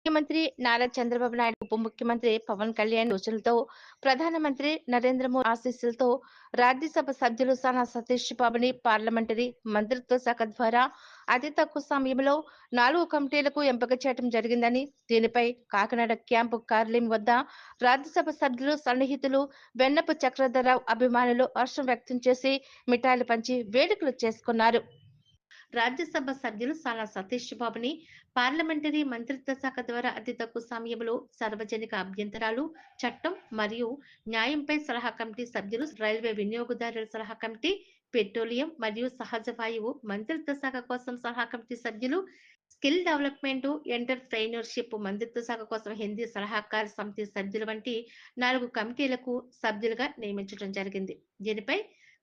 ముఖ్యమంత్రి నారా చంద్రబాబు నాయుడు ఉప ముఖ్యమంత్రి పవన్ కళ్యాణ్ సూచనలతో ప్రధానమంత్రి నరేంద్ర మోదీ ఆశీస్సులతో రాజ్యసభ సభ్యులు సానా సతీష్ బాబుని పార్లమెంటరీ మంత్రిత్వ శాఖ ద్వారా అతి తక్కువ సమయంలో నాలుగు కమిటీలకు ఎంపిక చేయడం జరిగిందని దీనిపై కాకినాడ క్యాంపు కార్యాలయం వద్ద రాజ్యసభ సభ్యులు సన్నిహితులు వెన్నపు చక్రధరరావు అభిమానులు హర్షం వ్యక్తం చేసి మిఠాయిలు పంచి వేడుకలు చేసుకున్నారు. రాజ్యసభ సభ్యులు సాలా సతీష్ బాబుని పార్లమెంటరీ మంత్రిత్వ శాఖ ద్వారా అతి తక్కువ సమయంలో సార్వజనిక అభ్యంతరాలు చట్టం మరియు న్యాయంపై సలహా కమిటీ సభ్యులు రైల్వే వినియోగదారుల సలహా కమిటీ పెట్రోలియం మరియు సహజ వాయువు మంత్రిత్వ శాఖ కోసం సలహా కమిటీ సభ్యులు స్కిల్ డెవలప్మెంట్ ఎంటర్ప్రైనర్షిప్ మంత్రిత్వ శాఖ కోసం హిందీ సలహాకార సమితి సభ్యులు వంటి నాలుగు కమిటీలకు సభ్యులుగా నియమించడం జరిగింది. దీనిపై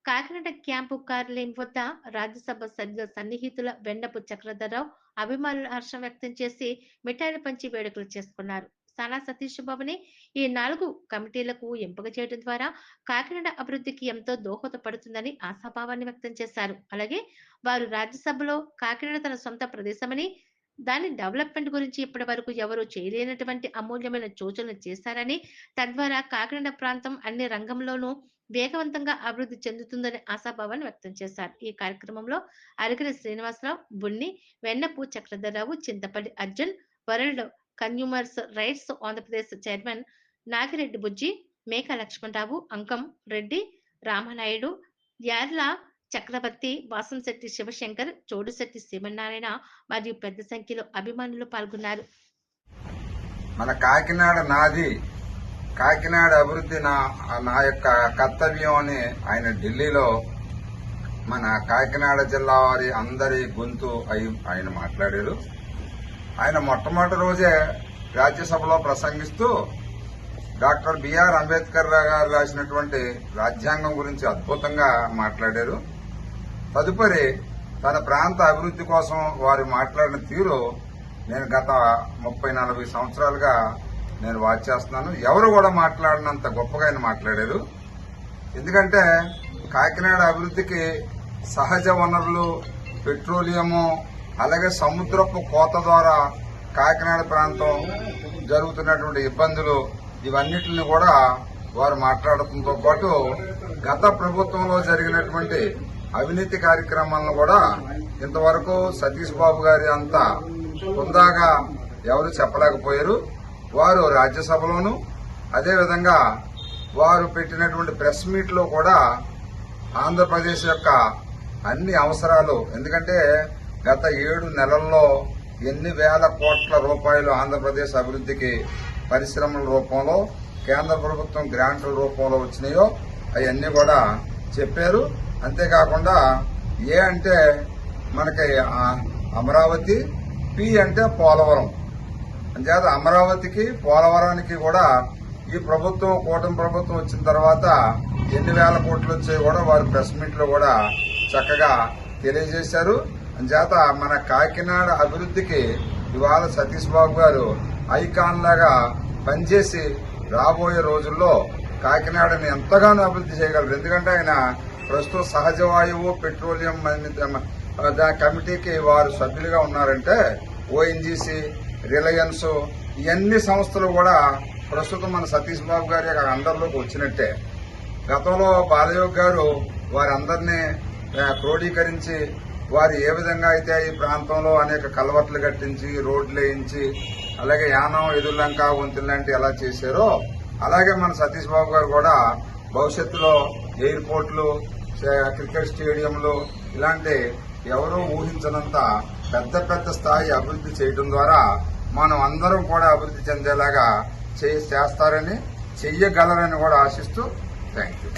కాకినాడ క్యాంపు కార్యాలయం వద్ద రాజ్యసభ సభ్యుల సన్నిహితుల వెండపు చక్రధరరావు అభిమానులు హర్షం వ్యక్తం చేసి మిఠాయిలు పంచి వేడుకలు చేసుకున్నారు. సాలా సతీష్ బాబుని ఈ నాలుగు కమిటీలకు ఎంపిక చేయడం ద్వారా కాకినాడ అభివృద్ధికి ఎంతో దోహదపడుతుందని ఆశాభావాన్ని వ్యక్తం చేశారు. అలాగే వారు రాజ్యసభలో కాకినాడ తన సొంత ప్రదేశమని దాని డెవలప్మెంట్ గురించి ఇప్పటి వరకు ఎవరు చేయలేనటువంటి అమూల్యమైన సూచనలు చేశారని తద్వారా కాకినాడ ప్రాంతం అన్ని రంగంలోనూ వేగవంతంగా అభివృద్ధి చెందుతుందని ఆశాభావాన్ని వ్యక్తం చేశారు. ఈ కార్యక్రమంలో Aragiri Srinivasa Rao Bunni Vennapu Chakradhara Rao Chintapalli Arjun world consumers rights Andhra Pradesh chairman Nagireddy Bujji Meka Lakshmana Rao Ankam Reddy Rama Naidu యార్ల చక్రవర్తి వాసంశెట్టి శివశంకర్ చోడుశెట్టి శివనారాయణ మరియు పెద్ద సంఖ్యలో అభిమానులు పాల్గొన్నారు. మన కాకినాడ నాది కాకినాడ అభివృద్ధి నా నా యొక్క కర్తవ్యం అని ఆయన ఢిల్లీలో మన కాకినాడ జిల్లా వారి అందరి గొంతు అయి ఆయన మాట్లాడారు. ఆయన మొట్టమొదటి రోజే రాజ్యసభలో ప్రసంగిస్తూ డాక్టర్ బిఆర్ అంబేద్కర్ గారు రాసినటువంటి రాజ్యాంగం గురించి అద్భుతంగా మాట్లాడారు. తదుపరి తన ప్రాంత అభివృద్ధి కోసం వారు మాట్లాడిన తీరు నేను గత ముప్పై నలభై సంవత్సరాలుగా నేను వాచ్ చేస్తున్నాను. ఎవరు కూడా మాట్లాడినంత గొప్పగా ఆయన మాట్లాడారు. ఎందుకంటే కాకినాడ అభివృద్ధికి సహజ వనరులు పెట్రోలియము అలాగే సముద్రపు కోత ద్వారా కాకినాడ ప్రాంతం జరుగుతున్నటువంటి ఇబ్బందులు ఇవన్నిటిని కూడా వారు మాట్లాడటంతో పాటు గత ప్రభుత్వంలో జరిగినటువంటి అవినీతి కార్యక్రమాలను కూడా ఇంతవరకు సతీష్ బాబు గారి అంతా హుందాగా ఎవరు చెప్పలేకపోయారు. వారు రాజ్యసభలోను అదేవిధంగా వారు పెట్టినటువంటి ప్రెస్ మీట్లో కూడా ఆంధ్రప్రదేశ్ యొక్క అన్ని అవసరాలు ఎందుకంటే గత ఏడు నెలల్లో ఎన్ని వేల కోట్ల రూపాయలు ఆంధ్రప్రదేశ్ అభివృద్ధికి పరిశ్రమల రూపంలో కేంద్ర ప్రభుత్వం గ్రాంట్ల రూపంలో వచ్చినాయో అవన్నీ కూడా చెప్పారు. అంతేకాకుండా ఏ అంటే మనకి అమరావతి పి అంటే పోలవరం. అంచేత అమరావతికి పోలవరానికి కూడా ఈ ప్రభుత్వం కూటమి ప్రభుత్వం వచ్చిన తర్వాత ఎన్ని వేల కోట్లు వచ్చాయి కూడా వారు ప్రెస్ మీట్లో కూడా చక్కగా తెలియజేశారు. అంచేత మన కాకినాడ అభివృద్ధికి ఇవాళ సతీష్ బాబు గారు ఐకాన్ లాగా పనిచేసి రాబోయే రోజుల్లో కాకినాడని ఎంతగానో అభివృద్ధి చేయగలరు. ఎందుకంటే ఆయన ప్రస్తుతం సహజ వాయువు పెట్రోలియం కమిటీకి వారు సభ్యులుగా ఉన్నారంటే ఓఎన్జీసీ రిలయన్స్ ఇవన్నీ సంస్థలు కూడా ప్రస్తుతం మన సతీష్ బాబు గారి యొక్క అండర్లోకి వచ్చినట్టే. గతంలో బాలయోగ్ గారు వారందరినీ క్రోడీకరించి వారు ఏ విధంగా అయితే ఈ ప్రాంతంలో అనేక కలవట్లు కట్టించి రోడ్లు వేయించి అలాగే యానం ఎదుర్లంక వంతులు లాంటి ఎలా చేశారో అలాగే మన సతీష్ బాబు గారు కూడా భవిష్యత్తులో ఎయిర్పోర్ట్లు క్రికెట్ స్టేడియంలు ఇలాంటి ఎవరూ ఊహించనంత పెద్ద పెద్ద స్థాయి అభివృద్ధి చేయడం ద్వారా మనం అందరం కూడా అభివృద్ధి చెందేలాగా చే- చేస్తారని చెయ్యగలరని కూడా ఆశిస్తూ థ్యాంక్ యూ